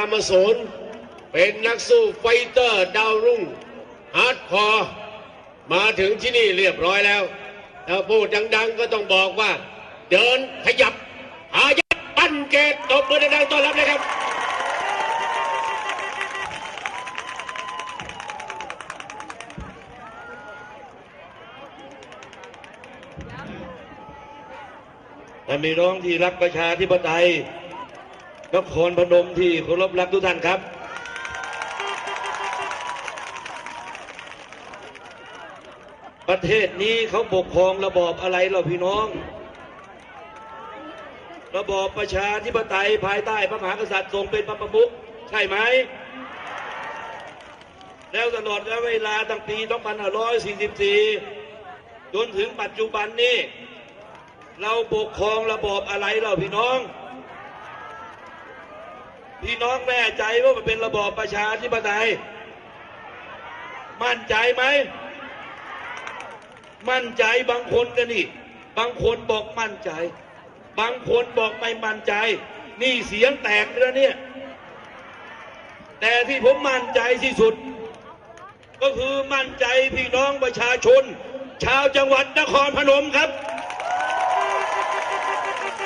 ามสนเป็นนักสู้ไฟเตอร์ดาวรุ่งฮาร์ดคอร์มาถึงที่นี่เรียบร้อยแล้ว ถ้าพูดดัง ๆ ก็ต้องบอกว่า เดินขยับหายัดปั้นเกตตบมือดังๆต้อนรับเลยครับท่านพี่น้องที่รักประชาธิปไตย นครพนมที่เคารพรักทุกท่านครับ ประเทศนี้เขาปกครองระบอบอะไรเราพี่น้อง ระบอบประชาธิปไตยภายใต้พระมหากษัตริย์ทรงเป็นพระประมุขใช่ไหม แล้วตลอดระยะเวลาตั้งปี 2544 จนถึงปัจจุบันนี้ เราปกครองระบอบอะไรเราพี่น้อง พี่น้องแน่ใจว่ามันเป็นระบอบประชาธิปไตย มั่นใจไหม มั่นใจบางคนกันนี่ บางคนบอกมั่นใจ บางคนบอกไม่มั่นใจ นี่เสียงแตกแล้วเนี่ย แต่ที่ผมมั่นใจที่สุด ก็คือมั่นใจพี่น้องประชาชน ชาวจังหวัดนครพนมครับ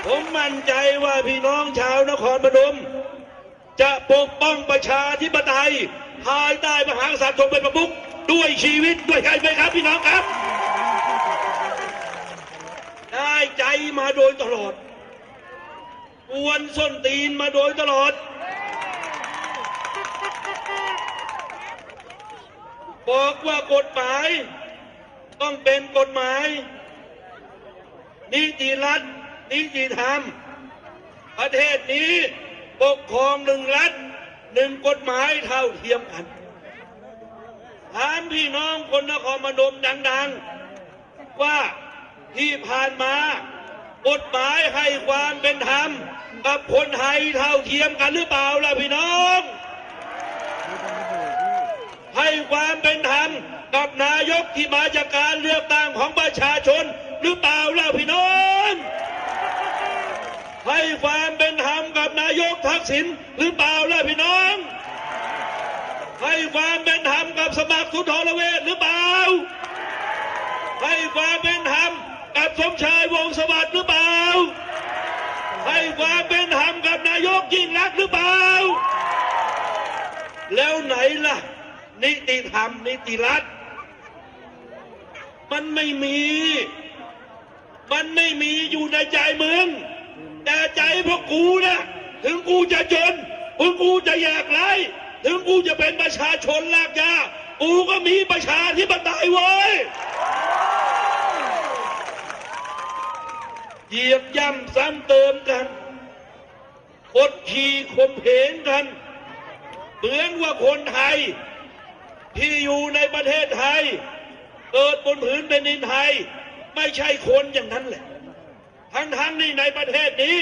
ผมมั่นใจว่าพี่น้องชาวนครพนม จะปกป้องประชาธิปไตย ภายใต้มหากษัตริย์ทรงเป็นประมุขด้วยชีวิตด้วยใครไหมครับพี่น้องครับ ได้ใจมาโดยตลอดกวนส้นตีนมาโดยตลอด บอกว่ากฎหมาย ต้องเป็นกฎหมาย นิติรัฐนิติธรรม ประเทศนี้ ปกครองหนึ่งรัฐหนึ่งกฎหมายเท่าเทียมกันถามพี่น้องคนนครพนมดัง ๆ ว่าที่ผ่านมากฎหมายให้ความเป็นธรรมกับคนไทยเท่าเทียมกันหรือเปล่าล่ะพี่น้อง ให้ความเป็นธรรมกับนายกที่มาจากการเลือกตั้งของประชาชนหรือเปล่าล่ะพี่น้อง ให้ความเป็นธรรมกับ ทักษิณหรือเปล่าล่ะพี่น้อง ให้ความเป็นธรรมกับสมัครสุนทรเวชหรือเปล่า ให้ความเป็นธรรมกับสมชายวงสวัสดิ์หรือเปล่า ให้ความเป็นธรรมกับนายกยิ่งรักหรือเปล่า แล้วไหนล่ะ นิติธรรมนิติรัฐ มันไม่มี มันไม่มีอยู่ในใจมึง แต่ใจพวกกูนะ ถึงกูจะจน ถึงกูจะอยากไรถึงกูจะเป็นประชาชนลากยา กูก็มีประชาธิปไตยเว้ยเหยียบย่ำซ้ำเติมกันกดขี่ข่มเหงกันเหมือนว่าคนไทย ที่อยู่ในประเทศไทย เกิดบนผืนแผ่นดินไทย ไม่ใช่คนอย่างนั้นแหละ ทั้งทั้งๆนี่ในประเทศนี้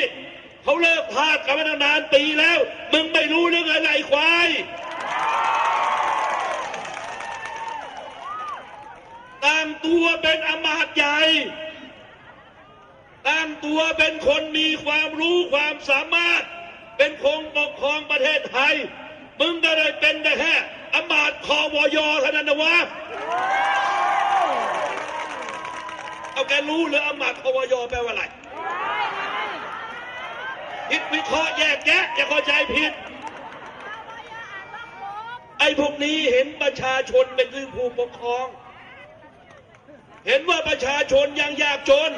เขาเลิกพาดกันมานานปีแล้ว มึงไม่รู้เรื่องอะไรควายตั้งตัวเป็นอำมาตย์ใหญ่ตั้งตัวเป็นคนมีความรู้ความสามารถ เป็นคงปกครองประเทศไทย มึงก็ได้เป็นแต่แค่อำมาตย์คอวยเท่านั้นนะวะเอาแกรู้เหรืออำมาตย์คอวยแปลว่าอะไร คิดวิเคราะห์แยกแยะอย่าเข้าใจผิด ไอ้พวกนี้เห็นประชาชนเป็นผู้ปกครอง เห็นว่าประชาชนยังยากจน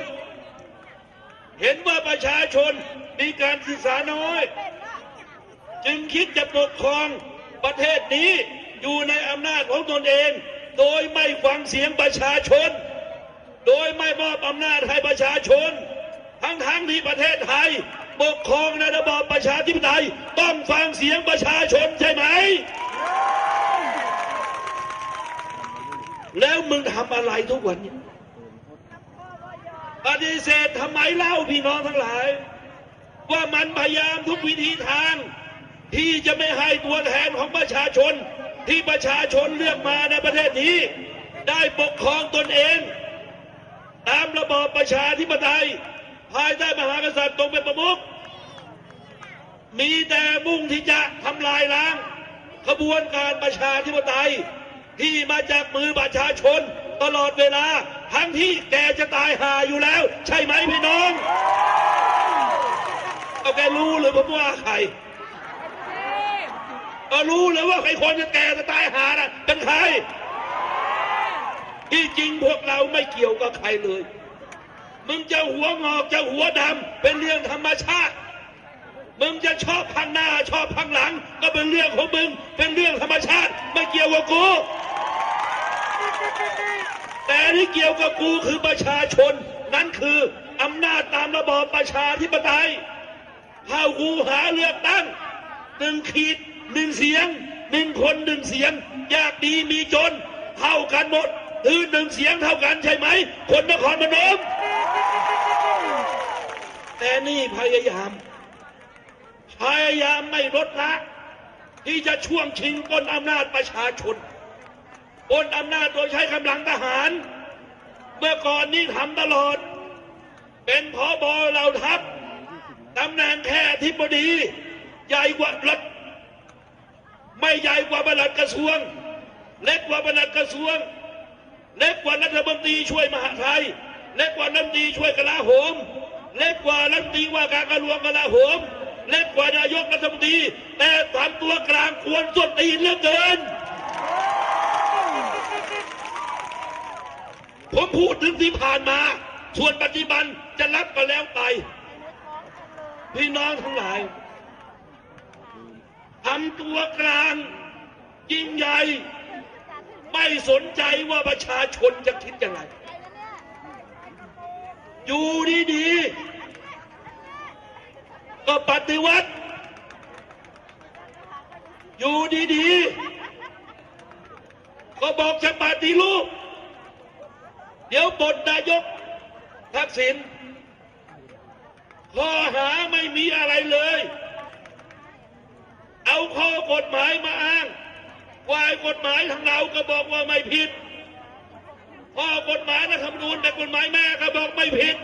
เห็นว่าประชาชนมีการศึกษาน้อย จึงคิดจะปกครองประเทศนี้อยู่ในอำนาจของตนเอง โดยไม่ฟังเสียงประชาชน โดยไม่มอบอำนาจให้ประชาชน ทั้งๆที่ประเทศไทย ปกครองในระบอบประชาธิปไตยต้องฟังเสียงประชาชนใช่ไหม แล้วมึงทำอะไรทุกวันเนี่ยปฏิเสธทำไมเล่าพี่น้องทั้งหลาย ว่ามันพยายามทุกวิธีทาง ที่จะไม่ให้ตัวแทนของประชาชนที่ประชาชนเลือกมาในประเทศนี้ ได้ปกครองตนเอง ตามระบอบประชาธิปไตย ภายใต้มหากษัตริย์ทรงเป็นประมุขมีแต่มุ่งที่จะทำลายล้าง ขบวนการประชาธิปไตย ที่มาจากมือประชาชนตลอดเวลา ทั้งที่แกจะตายหาอยู่แล้ว ใช่ไหมพี่น้องเอาแกรู้หรือผมว่าใครก็รู้เลยว่าใครคนจะแกจะตายหาน่ะเป็นใครที่จริงพวกเราไม่เกี่ยวกับใครเลย มึงจะหัวงอกจะหัวดำเป็นเรื่องธรรมชาติ มึงจะชอบพังหน้าชอบพังหลัง ก็เป็นเรื่องของมึง เป็นเรื่องธรรมชาติ ไม่เกี่ยวกับกู แต่ที่เกี่ยวกับกูคือประชาชน นั่นคืออำนาจตามระบอบประชาธิปไตยเข้ากูหาเลือกตั้งหนึ่งขีดหนึ่งเสียงหนึ่งคนหนึ่งเสียงยากดีมีจน เท่ากันหมดคือหนึ่งเสียงเท่ากันใช่ไหม คนนครพนม แต่นี่พยายาม พยายามไม่ลดละ ที่จะช่วงชิงปล้นอำนาจประชาชนปล้นอำนาจโดยใช้กำลังทหาร เมื่อก่อนนี้ทำตลอด เป็นพอบอเหล่าทัพตำแหน่งแค่อธิบดี ใหญ่กว่ารัฐไม่ใหญ่กว่าบรรลัดกระทรวง เล็กกว่าบรรลัดกระทรวง เล็กกว่ารัฐมนตรีช่วยมหาไทย เล็กกว่ารัฐมนตรีช่วยกลาโหม เล็กกว่ารัฐมนตรีว่าการกระทรวงกลาโหม เล็กกว่านายกรัฐมนตรี แต่ทำตัวกลางควรส้นตีนเหลือเกิน ผมพูดถึงที่ผ่านมา ส่วนปัจจุบันจะรับก็แล้วไป พี่น้องทั้งหลายทำตัวกลางยิ่งใหญ่ไม่สนใจว่าประชาชนจะคิดยังไง อยู่ดีๆ ก็ปฏิวัติ อยู่ดีๆ ก็บอกจะปฏิรูป เดี๋ยวบทนายกทักษิณข้อหาไม่มีอะไรเลย เอาข้อกฎหมายมาอ้างวายกฎหมายทางเราก็บอกว่าไม่ผิด ข้อกฎหมายรัฐธรรมนูญแต่กฎหมายแม่ก็บอกไม่ผิด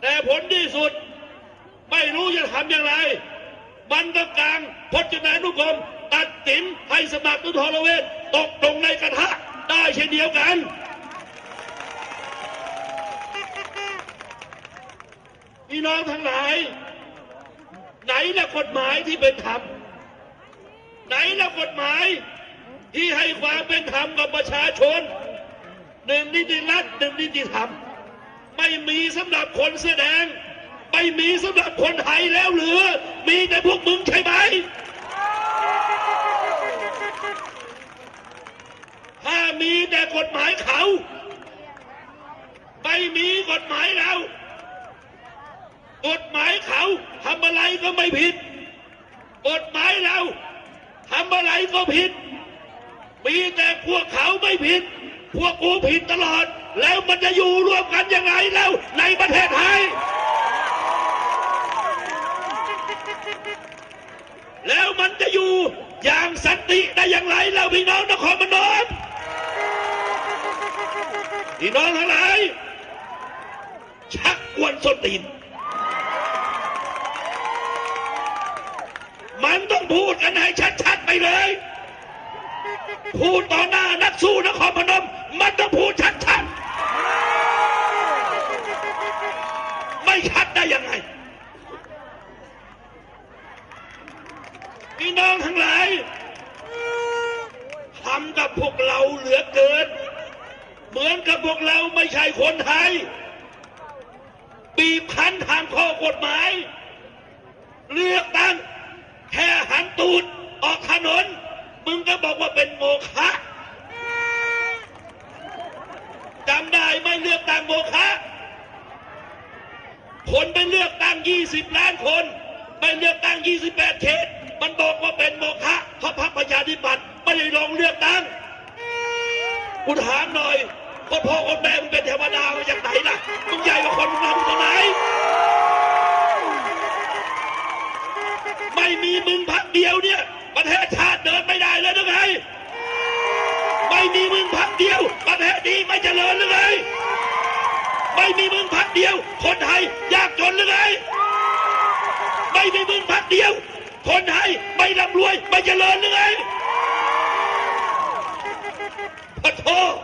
แต่ผลที่สุด ไม่รู้จะทำอย่างไรมันก็กลางพจนานุกรมตัดสินให้สมัครตุทรเวชตกลงในกระทะได้เช่นเดียวกัน พี่น้องทั้งหลาย ไหนละกฎหมายที่เป็นธรรม ไหนละกฎหมายที่ให้ความเป็นธรรมกับประชาชน หนึ่งนิติรัฐหนึ่งนิติธรรม ไม่มีสำหรับคนเสื้อแดง ไม่มีสำหรับคนไทยแล้วหรือ มีแต่พวกมึงใช่ไหมถ้ามีแต่กฎหมายเขา ไม่มีกฎหมายเรากฎหมายเขาทำอะไรก็ไม่ผิด กฎหมายเราทำอะไรก็ผิด มีแต่พวกเขาไม่ผิด พวกกูผิดตลอด แล้วมันจะอยู่ร่วมกันยังไงแล้วในประเทศไทย แล้วมันจะอยู่อย่างสันติได้อย่างไรแล้วพี่น้องนครพนมพี่น้องทั้งหลายชักกวนส้นตีน มันต้องพูดกันให้ชัดๆไปเลย พูดต่อหน้านักสู้นครพนม มันต้องพูดชัดๆ ไม่ชัดได้ยังไงพี่น้องทั้งหลายทำกับพวกเราเหลือเกิน เหมือนกับพวกเราไม่ใช่คนไทยบีบคั้นทางข้อกฎหมาย เลือกตั้งแค่หันตูดออกถนน มึงก็บอกว่าเป็นโมฆะจำได้ไหม่เลือกตั้งโมฆะคนไปเลือกตั้ง 20 ล้านคน ไปเลือกตั้ง 28 เขต มันบอกว่าเป็นโมฆะเพราะพรรคประชาธิปัตย์ไม่ได้ลงเลือกตั้งกูถามหน่อยคนพ่อคนแม่มึงเป็นเทวดามาจากไหนล่ะมึงใหญ่กว่าคนมึงทำตรงไหน ไม่มีมึงพักเดียวเนี่ย ประเทศชาติเดินไม่ได้เลยหรือไงไม่มีมึงพักเดียว ประเทศนี้ไม่เจริญหรือไงไม่มีมึงพักเดียว คนไทยยากจนหรือไงไม่มีมึงพักเดียว คนไทยไม่ร่ำรวยไม่เจริญหรือไงพระโทษ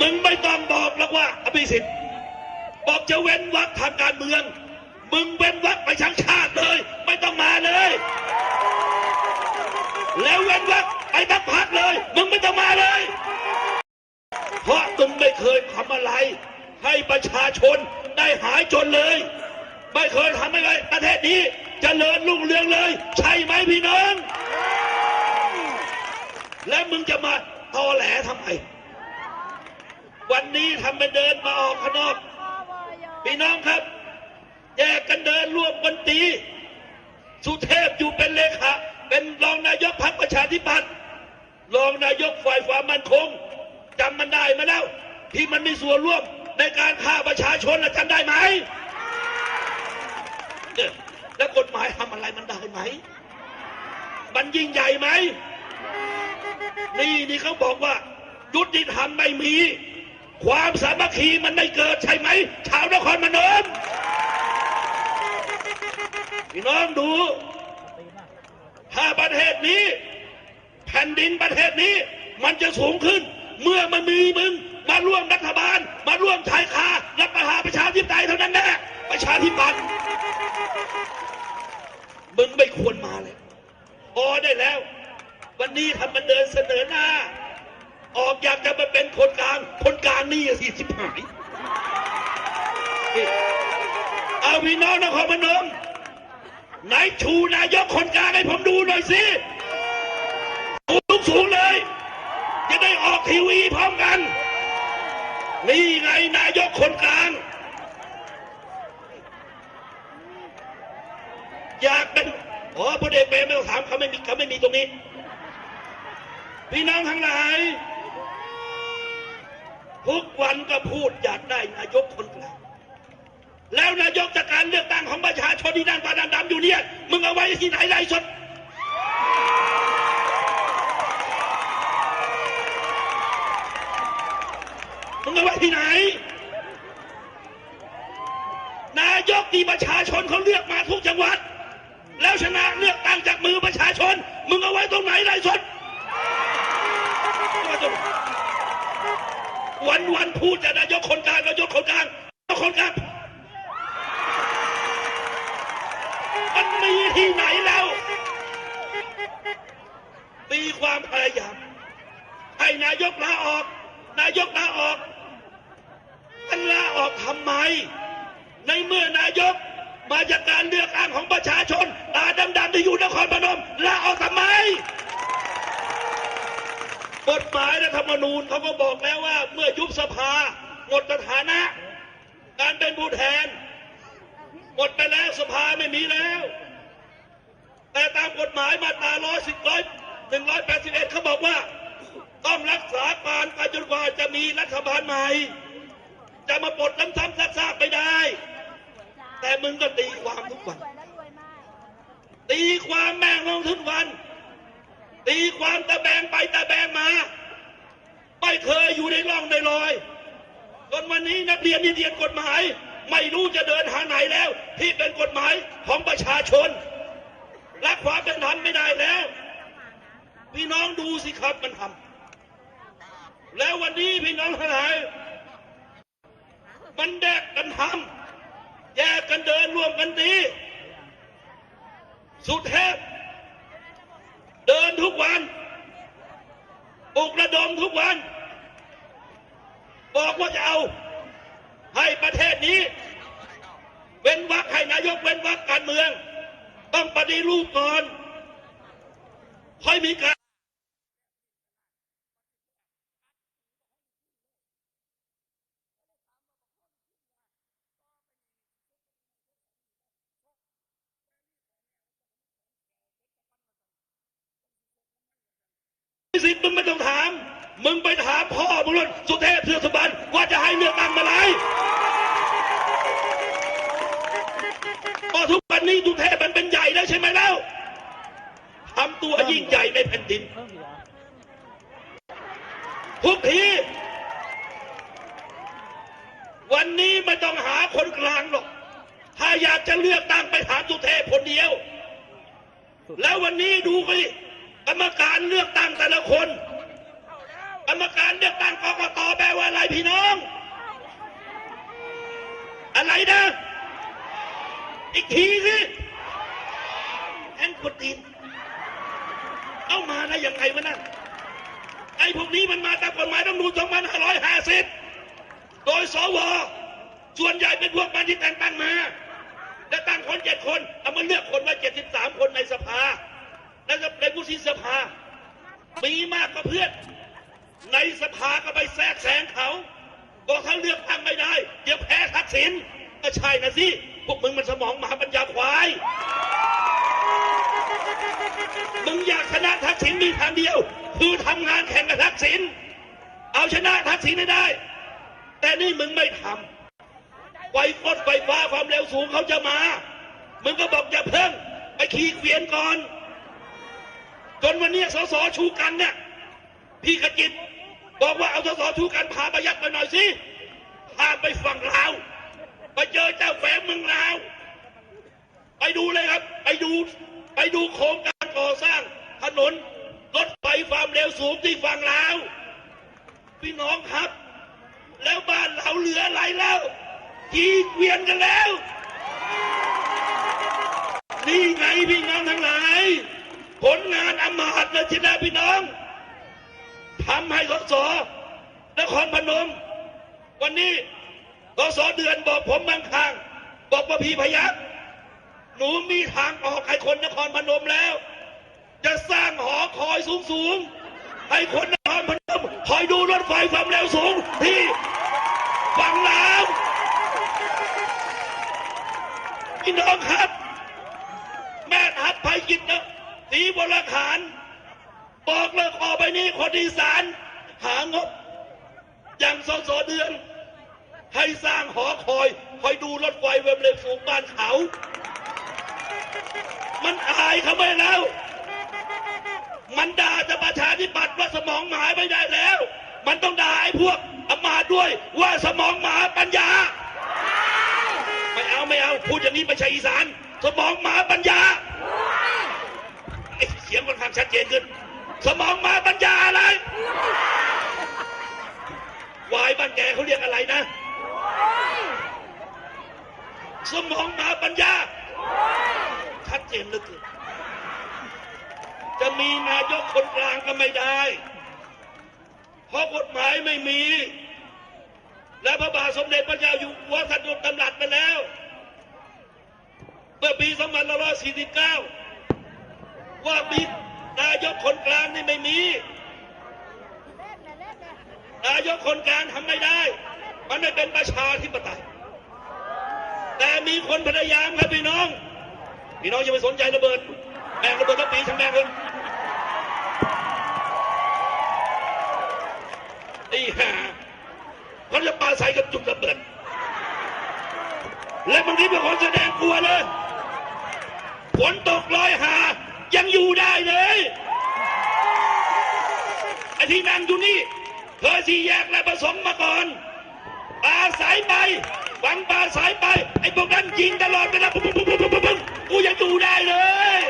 มึงไม่ต้องบอกแล้วว่าอภิสิทธิ์บอกจะเว้นวรรคทางการเมือง มึงเว้นวรรคไปทั้งชาติเลย ไม่ต้องมาเลย แล้วเว้นวรรคไปทั้งพักเลย มึงไม่ต้องมาเลย เพราะมึงไม่เคยทำอะไร ให้ประชาชนได้หายจนเลย ไม่เคยทำอะไรประเทศนี้จเจริญรุ่งเรืองเลย ใช่ไหมพี่น้อง แล้วมึงจะมาตอแหลทำไมวันนี้ทำเป็นเดินมาออกข้างนอกพี่น้องครับ แยกกันเดินร่วมกันตี สุเทพอยู่เป็นเลขาเป็นรองนายกพรรคประชาธิปัตย์รองนายกฝ่ายความมั่นคงจำมันได้ไหมาแล้ว ที่มันมีส่วนร่วมในการฆ่าประชาชนน่ะจำได้ไหมเนี่ยแล้วกฎหมายทำอะไรมันได้ไหม มันยิ่งใหญ่ไหม นี่นี่เขาบอกว่ายุติธรรมไม่มี ความสามัคคีมันไม่เกิดใช่ไหม ชาวนครพนม พี่น้องดู ถ้าประเทศนี้ แผ่นดินประเทศนี้ มันจะสูงขึ้น เมื่อมันมีมึงมาร่วมรัฐบาล มาร่วมชายคารับประหารประชาธิปไตยเท่านั้นแน่ประชาธิปัตย์มึงไม่ควรมาเลยพอได้แล้ว วันนี้ทำมันเดินเสนอหน้า ออกอยากจะมาเป็นคนกลางคนกลางนี่สี่สิบหายเอาพี่น้องนครพนม ไหนชูนายกคนกลางให้ผมดูหน่อยสิสูงสูงเลย จะได้ออกทีวีพร้อมกัน นี่ไงนายกคนกลาง อยากเป็นอ๋อพลเอกเบรมไม่ต้องถามเขาไม่มีเขาไม่มีตรงนี้ พี่น้องทั้งหลายทุกวันก็พูดอยากได้นายกคนกลาง แล้วนายกจากการเลือกตั้งของประชาชนที่นั่งตาดำอยู่เนี่ยมึงเอาไว้ที่ไหนไรสดมึงเอาไว้ที่ไหน นายกที่ประชาชนเขาเลือกมาทุกจังหวัด แล้วชนะเลือกตั้งจากมือประชาชน มึงเอาไว้ตรงไหนไรสดวันวันพูดจะนายกคนกลางนายกคนกลางนายกคนกลาง มันมีที่ไหนแล้ว ตีความพยายามให้นายกลาออก นายกลาออกมันลาออกทำไม ในเมื่อนายกมาจากการเลือกตั้งของประชาชนตาดำๆที่อยู่นครพนมลาออกทำไมกฎหมายรัฐธรรมนูญเขาก็บอกแล้วว่า เมื่อยุบสภาหมดสถานะ การเป็นผู้แทน หมดไปแล้วสภาไม่มีแล้ว แต่ตามกฎหมายมาตราร้อยสิบร้อยหนึ่งร้อยแปดสิบเอ็ดเขาบอกว่า ต้องรักษาการไปจนกว่าจะมีรัฐบาลใหม่ จะมาปลดน้ำซ้ำซากไปได้ แต่มึงก็ตีความทุกวัน ตีความแม่งลงทุกวัน ตีความตะแบงไปตะแบงมา ไม่เคยอยู่ในร่องในรอยจนวันนี้นักเรียนที่เรียนกฎหมาย ไม่รู้จะเดินทางไหนแล้ว ที่เป็นกฎหมายของประชาชนรักความเป็นธรรมไม่ได้แล้วพี่น้องดูสิครับมันทำแล้ววันนี้พี่น้องทั้งหลายมันแยกกันทำแยกกันเดินร่วมกันดีสุดแทบเดินทุกวันปลุกระดมทุกวัน บอกว่าจะเอา ให้ประเทศนี้ เว้นวักให้นายกเว้นวักการเมือง ต้องปฏิรูปก่อนค่อยมีการสิทธิ์มึงไมึงไปถามพ่อมึงนู่นสุเทพเทือกสุบรรณว่าจะให้เลือกตั้งเมื่อไหร่เพราะทุกวันนี้สุเทพมันเป็นใหญ่แล้วใช่ไหมแล้วทำตัวยิ่งใหญ่ในแผ่นดิน ทุกที วันนี้ไม่ต้องหาคนกลางหรอก ถ้าอยากจะเลือกตั้งไปถามสุเทพคนเดียว แล้ววันนี้ดูไปกรรมการเลือกตั้งแต่ละคน กรรมการเลือกตั้งกกตแปลว่าอะไรพี่น้อง อะไรนะ อีกทีสิแอนกดตีนเอามาได้ยังไงวะนั่นไอ้พวกนี้มันมาตามกฎหมายต้องดู2550 โดยสว ส่วนใหญ่เป็นพวกมันที่แต่งตั้งมาและตั้งคนเจ็ดคนเอามาเลือกคนมาเจ็ดสิบสามคนในสภาในสในผู้ที่สภา มีมากกว่าเพื่อน ในสภาก็ไปแทรกแซงเขาก็เขาเลือกตั้งไม่ได้ เดี๋ยวแพ้ทักษิณก็ใช่นะสิ พวกมึงมันสมองหมาปัญญาควาย มึงอยากชนะทักษิณมีทางเดียว คือทำงานแข่งกับทักษิณเอาชนะทักษิณให้ได้ แต่นี่มึงไม่ทำไฟฟดไฟฟ้าความเร็วสูงเขาจะมา มึงก็บอกอย่าเพิ่งไปขี่เกวียนก่อน จนวันนี้สสชูกันเนี่ยพี่ขจิต บอกว่าเอาสสชูกันพาประยัดไปหน่อยสิพาไปฝั่งลาวไปเจอเจ้าแฝงเมืองลาว ไปดูเลยครับ ไปดูไปดูโครงการก่อสร้างถนนรถไฟความเร็วสูงที่ฝั่งลาวพี่น้องครับ แล้วบ้านเราเหลืออะไรแล้วขี่เกวียนกันแล้ว นี่ไงพี่น้องทั้งหลาย ผลงานอำมาตย์เลยทีนะพี่น้อง ทำให้สสนครพนม วันนี้สสเดือนบอกผมบางครั้งบอกว่าพี่พยักหนูมีทางออกให้คนนครพนมแล้ว จะสร้างหอคอยสูงๆให้คนนครพนมคอยดูรถไฟความเร็วสูงที่ฝั่งลาวพี่น้องครับ แม่ทัพไพกิจนะสีบรขาน บอกเลยออกไปนี้คนอีสานหางบอย่างสอสอเดือน ให้สร้างหอคอย คอยดูรถไฟควมเร็วสูงบ้านเขา มันอายเขาไม่แล้ว มันด่าจะประชาธิปัตย์ว่าสมองหมาไม่ได้แล้ว มันต้องด่าไอ้พวกอมาด้วยว่าสมองหมาปัญญา ไม่เอาไม่เอา พูดอย่างนี้ไม่ใช่อีสาน สมองหมาปัญญาเสียงค่อนข้างชัดเจนขึ้น สมองมาปัญญาอะไร วายบ้านแกเขาเรียกอะไรนะ สมองมาปัญญา ชัดเจนเหลือเกินจะมีนายกคนกลางก็ไม่ได้ เพราะกฎหมายไม่มี และพระบาทสมเด็จพระเจ้าอยู่หัวท่านโดนตำรัสไปแล้วเมื่อปี2549 ว่ามี นายกคนกลางนี่ไม่มี นายกคนกลางทำไม่ได้ มันไม่เป็นประชาธิปไตย แต่มีคนพยายามครับพี่น้อง พี่น้องอย่าไปสนใจระเบิดแม่งระเบิดทั้งปีทั้งแม่งเลยไอ้ห่าเขาจะปาใส่กับจุดระเบิด และบางทีเป็นคนแสดงกลัวเลยฝนตกลอยหา ยังอยู่ได้เลยไอ้ที่นั่งอยู่นี่เคยสี่แยกและประสงค์มาก่อนปลาสายไปฟังปลาสายไป ไอ้พวกนั้นยิงตลอดเวลาปุ๊บปุ๊บปุ๊บปุ๊บปุ๊บกูยังอยู่ได้เลย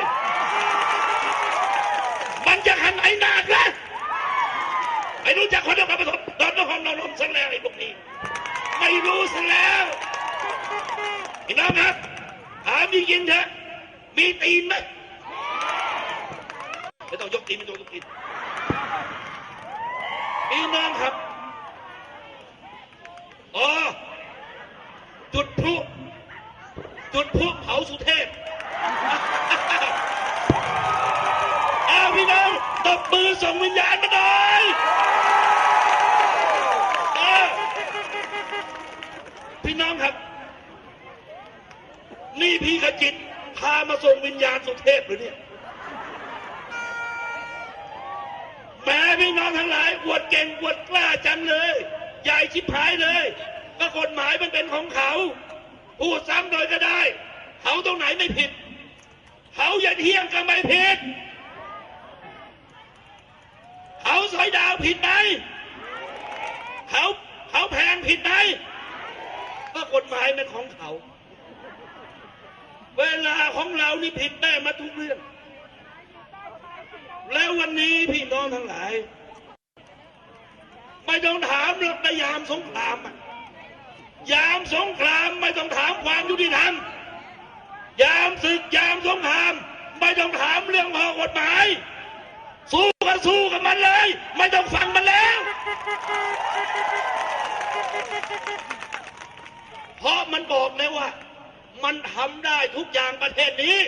มันจะหันไอ้นาคนะไม่รู้จักคนนครปฐมตอนนครนนมซะแล้วไอ้พวกนี้ ไม่รู้ซะแล้วพี่น้องครับถามจริงๆเถอะมีตีนไหม ไม่ต้องยกตีนไม่ต้องยกตีนพี่น้องครับอ๋อจุดพลุจุดพลุเผาสุเทพเอาพี่น้องตบมือส่งวิญญาณมาหน่อยอพี่น้องครับ นี่พี่ขจิตพามาส่งวิญญาณสุเทพหรือเนี่ย แหมพี่น้องทั้งหลายอวดเก่งอวดกล้าจังเลยใหญ่ชิบหายเลย ก็กฎหมายมันเป็นของเขา พูดซ้ำโดยก็ได้ เขาตรงไหนไม่ผิด เขาอย่าเที่ยงก็ไม่ผิด เขาสอยดาวผิดไหมเขาเขาแพงผิดไหมก็กฎหมายเป็นของเขา เวลาของเรานี่ผิดแม่มาทุกเรื่อง แล้ววันนี้พี่น้องทั้งหลาย ไม่ต้องถามเรื่องยามสงคราม ยามสงครามไม่ต้องถามความยุติธรรม ยามศึกยามสงคราม ไม่ต้องถามเรื่องข้อกฎหมาย สู้กันสู้กับมันเลย ไม่ต้องฟังมันแล้ว เพราะมันบอกแล้วว่า มันทำได้ทุกอย่างประเทศนี้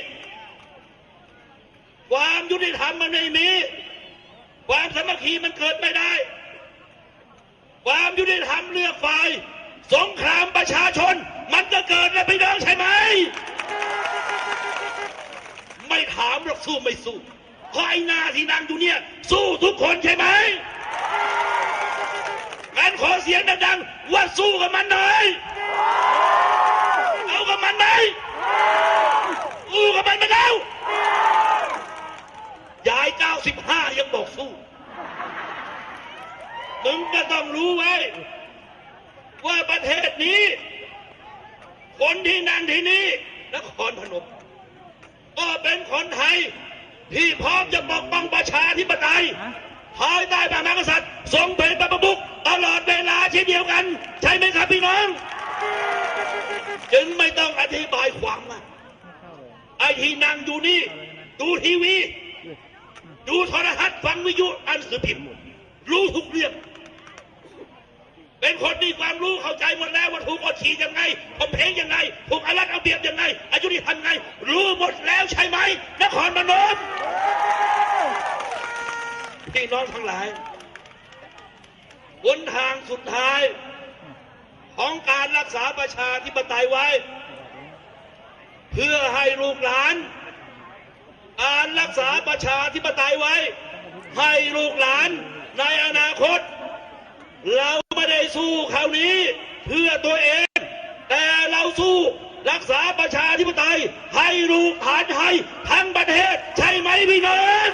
ความยุติธรรมมันไม่มี ความสามัคคีมันเกิดไม่ได้ ความยุติธรรมเลือกฝ่าย สงครามประชาชน มันจะเกิดแล้วพี่น้องใช่ไหม ไม่ถามหรอกสู้ไม่สู้เพราะไอ้นาที่นั่งอยู่เนี่ย สู้ทุกคนใช่ไหมงั้นขอเสียงดังๆว่าสู้กับมันหน่อยเอากับมันไหมสู้กับมันมาแล้ว ยายเก้าสิบห้ายังบอกสู้ มึงก็ต้องรู้ไว้ ว่าประเทศนี้ คนที่นั่งที่นี่นครพนม ก็เป็นคนไทย ที่พร้อมจะปกป้องประชาธิปไตยภายใต้พระมหากษัตริย์ทรงเป็นประมุขตลอดเวลาเช่นเดียวกัน ใช่ไหมครับพี่น้อง จึงไม่ต้องอธิบายความมากไอ้ที่นั่งอยู่นี่ ดูทีวี ดูโทรทัศน์ฟังวิทยุอ่านสือพิมพ์รู้ทุกเรื่อง เป็นคนมีความรู้เข้าใจหมดแล้วว่าถูกกดขี่ยังไงผมเพลงยังไง ถูกอารัดเอาเปรียบยังไง อายุที่ทำไง รู้หมดแล้วใช่ไหมนครพนมพี่น้องทั้งหลายบนทางสุดท้าย ของการรักษาประชาธิปไตยไว้ เพื่อให้ลูกหลาน การรักษาประชาธิปไตยไว้ ให้ลูกหลานในอนาคต เราไม่ได้สู้คราวนี้เพื่อตัวเอง แต่เราสู้รักษาประชาธิปไตย ให้ลูกหลานไทยทั้งประเทศ ใช่ไหมพี่น้อง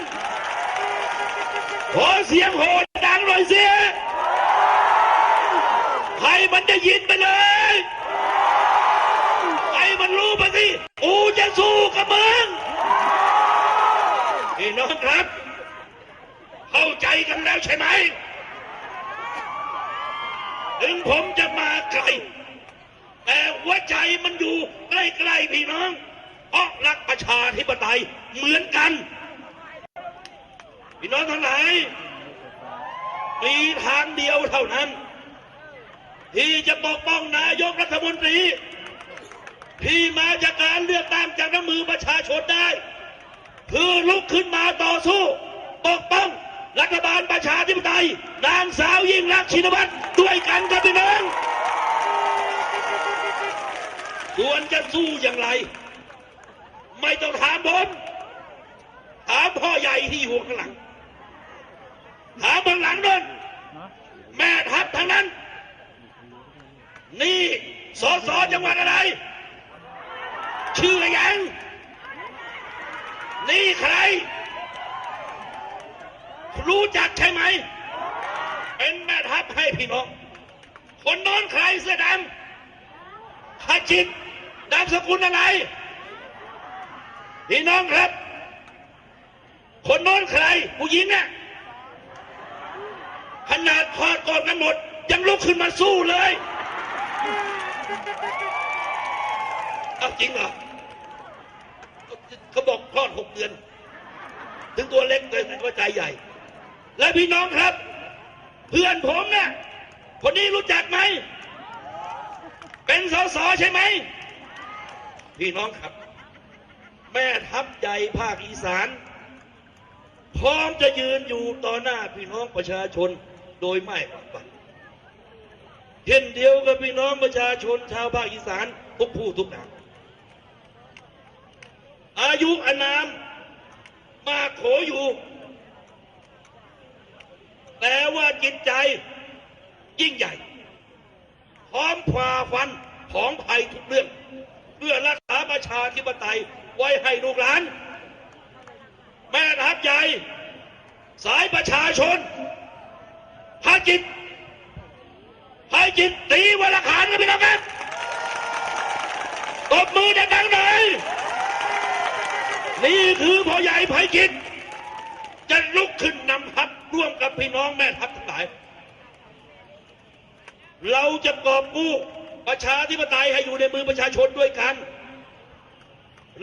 ขอเสียงโหดดังหน่อยเสียให้มันได้ยินไปเลยให้มันรู้ไปสิกูจะสู้กับมึง พี่น้องครับ เข้าใจกันแล้วใช่ไหม ถึงผมจะมาไกล แต่หัวใจมันอยู่ใกล้ๆพี่น้อง เพราะรักประชาธิปไตยเหมือนกัน พี่น้องทั้งหลายมีทางเดียวเท่านั้น ที่จะปกป้องนายกรัฐมนตรี ที่มาจากการเลือกตั้งจากน้ำมือประชาชนได้ คือลุกขึ้นมาต่อสู้ปกป้องรัฐบาลประชาธิปไตยนางสาวยิ่งรักชินวัตรด้วยกันครับพี่น้องส่วนจะสู้อย่างไร ไม่ต้องถามผมถามพ่อใหญ่ที่อยู่ข้างหลังถามข้างหลังนั่นแม่ทัพทั้งนั้น นี่สสจังหวัดอะไร ชื่ออะไรยัง นี่ใคร รู้จักใช่ไหม เป็นแม่ทัพให้พี่น้อง คนน้นใครเสื้อดำขจิตนามสกุลอะไร พี่น้องครับ คนน้นใคร ผู้หญิงเนี่ยขนาดคอดกอดกันหมด ยังลุกขึ้นมาสู้เลย เอาจริงเหรอ เขาบอกคลอดหกเดือน ถึงตัวเล็กเลยแต่ก็ใจใหญ่ และพี่น้องครับ เพื่อนผมเนี่ยคนนี้รู้จักไหม เป็นสสใช่ไหม พี่น้องครับ แม่ทัพใหญ่ภาคอีสาน พร้อมจะยืนอยู่ต่อหน้าพี่น้องประชาชนโดยไม่หวั่นไหวเช่นเดียวกับพี่น้องประชาชนชาวภาคอีสานทุกผู้ทุกนาม อายุอนาม มาโขอยู่แต่ว่าจิตใจ ยิ่งใหญ่ พร้อมฝ่าฟันของภัยทุกเรื่อง เพื่อรักษาประชาธิปไตยไว้ให้ลูกหลาน แม่ทัพใหญ่ สายประชาชนพาจิตพาจิตตีวรขานกันพี่น้องครับตบมือดังๆหน่อย นี่คือพ่อใหญ่ไพกิจจะลุกขึ้นนำทัพร่วมกับพี่น้องแม่ทัพทั้งหลาย เราจะกอบกู้ประชาธิปไตยให้อยู่ในมือประชาชนด้วยกัน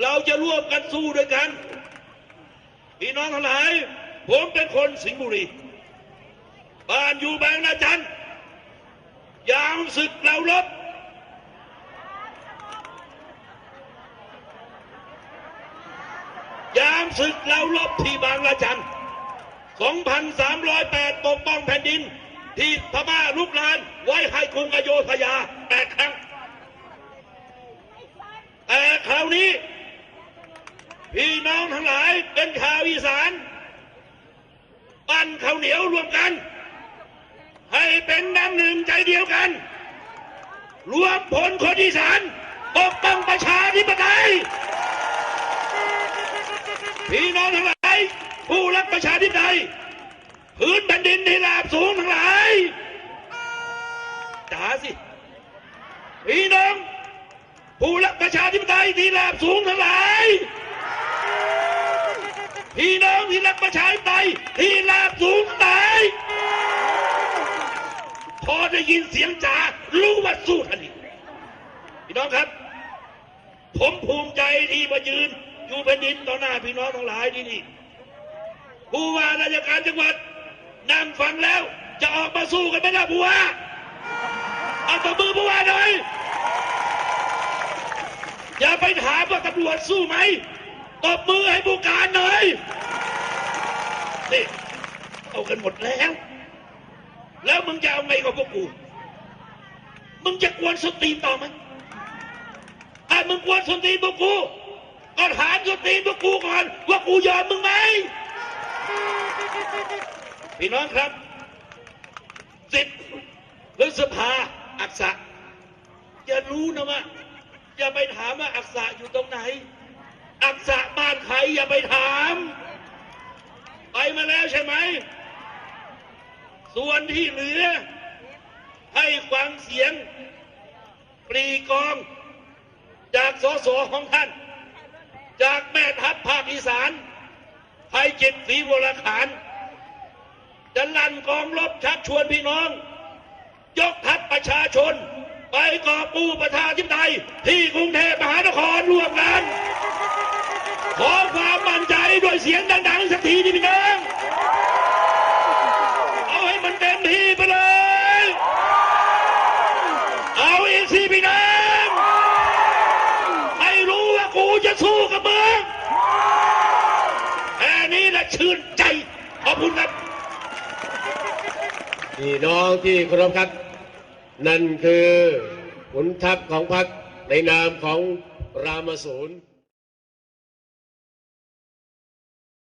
เราจะร่วมกันสู้ด้วยกัน พี่น้องทั้งหลาย ผมเป็นคนสิงห์บุรี บ้านอยู่บางนาจันยามศึกเราลบ ยาม ศึกเราลบที่บางละจัน 2,308 ปกป้องแผ่นดิน ที่พม่าลุกลานไว้ให้กรุงอโยธยาแปดครั้ง แต่คราวนี้ พี่น้องทั้งหลายเป็นชาวอีสานปั้นข้าวเหนียวรวมกัน ให้เป็นน้ำหนึ่งใจเดียวกัน รวมผลคนอีสานปกป้องประชาธิปไตย พี่น้องทั้งหลาย ผู้รักประชาธิปไตยพื้นแผ่นดินที่ราบสูงทั้งหลายจ๋าสิ พี่น้องผู้รักประชาธิปไตยที่ราบสูงทั้งหลาย พี่น้องที่รักประชาธิปไตยที่ราบสูงทั้งหลายพอได้ยินเสียงจ๋ารู้ว่าสู้ทันทีพี่น้องครับ ผมภูมิใจที่มายืน อยู่แผ่นดินต่อหน้าพี่น้องทั้งหลายที่นี่ผู้ว่าราชการจังหวัดนั่งฟังแล้ว จะออกมาสู้กันไหมล่ะผู้ว่าเอาตบมือผู้ว่าหน่อยอย่าไปถามว่าตำรวจสู้ไหมตบมือให้ผู้การหน่อยนี่เอากันหมดแล้ว แล้วมึงจะเอาไงกับพวกกูมึงจะกวนสตีนต่อไหมถ้ามึงกวนสตีนพวกกู ก็ถามสนตีนพวกกูก่อน ว่ากูยอมมึงไหมพี่น้องครับสิบพฤษภาอักษะอย่ารู้นะว่าอย่าไปถามว่าอักษะอยู่ตรงไหน อักษะบ้านใครอย่าไปถาม ไปมาแล้วใช่ไหม ส่วนที่เหลือ ให้ฟังเสียงปรีกอง จากสสของท่าน จากแม่ทัพภาคอีสานไทยจิตศรีวรขานจะลั่นกองรบชักชวนพี่น้อง ยกทัพประชาชน ไปกอบกู้ประชาธิปไตยที่กรุงเทพมหานครร่วมกัน ขอความมั่นใจด้วยเสียงดังๆสักทีนี่พี่น้อง คุณครับพี่น้องที่เคารพครับ นั่นคือขุนทัพของพรรคในนามของรามสูร